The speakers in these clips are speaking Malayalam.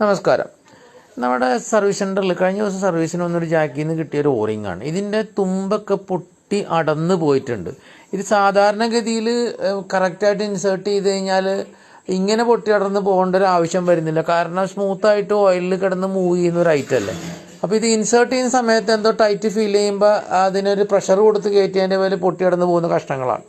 നമസ്കാരം. നമ്മുടെ സർവീസ് സെന്ററിൽ കഴിഞ്ഞ ദിവസം സർവീസിന് വന്നൊരു ജാക്കിൽ നിന്ന് കിട്ടിയ ഒരു ഓറിങ്ങാണ് ഇതിന്റെ തുമ്പൊക്കെ പൊട്ടി അടന്നു പോയിട്ടുണ്ട്. ഇത് സാധാരണഗതിയിൽ കറക്റ്റായിട്ട് ഇൻസേർട്ട് ചെയ്ത് കഴിഞ്ഞാൽ ഇങ്ങനെ പൊട്ടി അടർന്ന് പോകേണ്ട ഒരു ആവശ്യം വരുന്നില്ല. കാരണം സ്മൂത്തായിട്ട് ഓയിലിൽ കിടന്ന് മൂവ് ചെയ്യുന്ന ഒരു ഐറ്റം അല്ലേ? അപ്പോൾ ഇത് ഇൻസേർട്ട് ചെയ്യുന്ന സമയത്ത് എന്തോ ടൈറ്റ് ഫീൽ ചെയ്യുമ്പോൾ അതിനൊരു പ്രഷർ കൊടുത്ത് കയറ്റിയതിന്റെ പോലെ പൊട്ടി അടന്ന് പോകുന്ന കഷ്ണങ്ങളാണ്.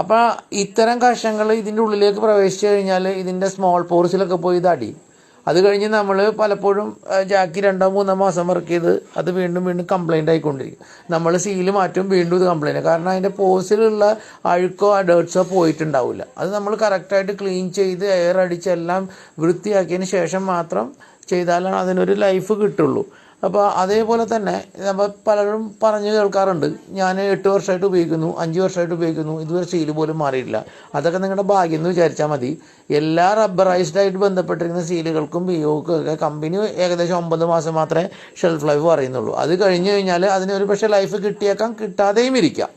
അപ്പോൾ ഇത്തരം കഷ്ണങ്ങൾ ഇതിന്റെ ഉള്ളിലേക്ക് പ്രവേശിച്ചു കഴിഞ്ഞാൽ ഇതിന്റെ സ്മോൾ പോർസിലൊക്കെ പോയി ഇത് അടിയും. അത് കഴിഞ്ഞ് നമ്മൾ പലപ്പോഴും ജാക്കി രണ്ടോ മൂന്നോ മാസം വർക്ക് ചെയ്ത് അത് വീണ്ടും വീണ്ടും കംപ്ലൈന്റ് ആയിക്കൊണ്ടിരിക്കും. നമ്മൾ സീൽ മാറ്റും വീണ്ടും ഇത് കംപ്ലൈന്റ് കാരണം അതിന്റെ പോസിലുള്ള അഴുക്കോ ഡേർട്സോ പോയിട്ടുണ്ടാവില്ല അത് നമ്മൾ കറക്റ്റായിട്ട് ക്ലീൻ ചെയ്ത് എയർ അടിച്ച് എല്ലാം വൃത്തിയാക്കിയതിന് ശേഷം മാത്രം ചെയ്താലാണ് അതിനൊരു ലൈഫ് കിട്ടുള്ളൂ. അപ്പോൾ അതേപോലെ തന്നെ നമ്മൾ പലരും പറഞ്ഞു കേൾക്കാറുണ്ട്. ഞാൻ എട്ട് വർഷമായിട്ട് ഉപയോഗിക്കുന്നു അഞ്ച് വർഷമായിട്ട് ഉപയോഗിക്കുന്നു ഇതുവരെ സീൽ പോലും മാറിയിട്ടില്ല. അതൊക്കെ നിങ്ങളുടെ ഭാഗ്യം എന്ന് വിചാരിച്ചാൽ മതി. എല്ലാ റബ്ബറൈസ്ഡ് ആയിട്ട് ബന്ധപ്പെട്ടിരിക്കുന്ന സീലുകൾക്കും ബിയോക്കും ഒക്കെ കമ്പനി ഏകദേശം ഒമ്പത് മാസം മാത്രമേ ഷെൽഫ് ലൈഫ് പറയുന്നുള്ളൂ. അത് കഴിഞ്ഞ് കഴിഞ്ഞാൽ അതിന് ഒരു പക്ഷേ ലൈഫ് കിട്ടിയേക്കാം കിട്ടാതെയും ഇരിക്കാം.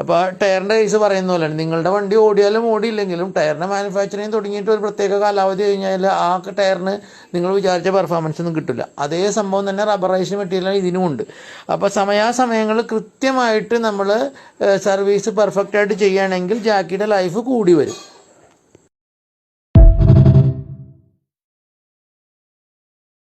അപ്പോൾ ടയറിന്റെ കേസ് പറയുന്ന പോലെയാണ് നിങ്ങളുടെ വണ്ടി ഓടിയാലും ഓടിയില്ലെങ്കിലും ടയറിന്റെ മാനുഫാക്ചറിങ് തുടങ്ങിയിട്ട് ഒരു പ്രത്യേക കാലാവധി കഴിഞ്ഞാൽ ആ ടയറിന് നിങ്ങൾ വിചാരിച്ച പെർഫോമൻസ് ഒന്നും കിട്ടില്ല. അതേ സംഭവം തന്നെ റബ്ബറൈസ് മെറ്റീരിയൽ ഇതിനുമുണ്ട് അപ്പോൾ സമയാസമയങ്ങൾ കൃത്യമായിട്ട് നമ്മൾ സർവീസ് പെർഫെക്റ്റ് ആയിട്ട് ചെയ്യുകയാണെങ്കിൽ ജാക്കിയുടെ ലൈഫ് കൂടി വരും.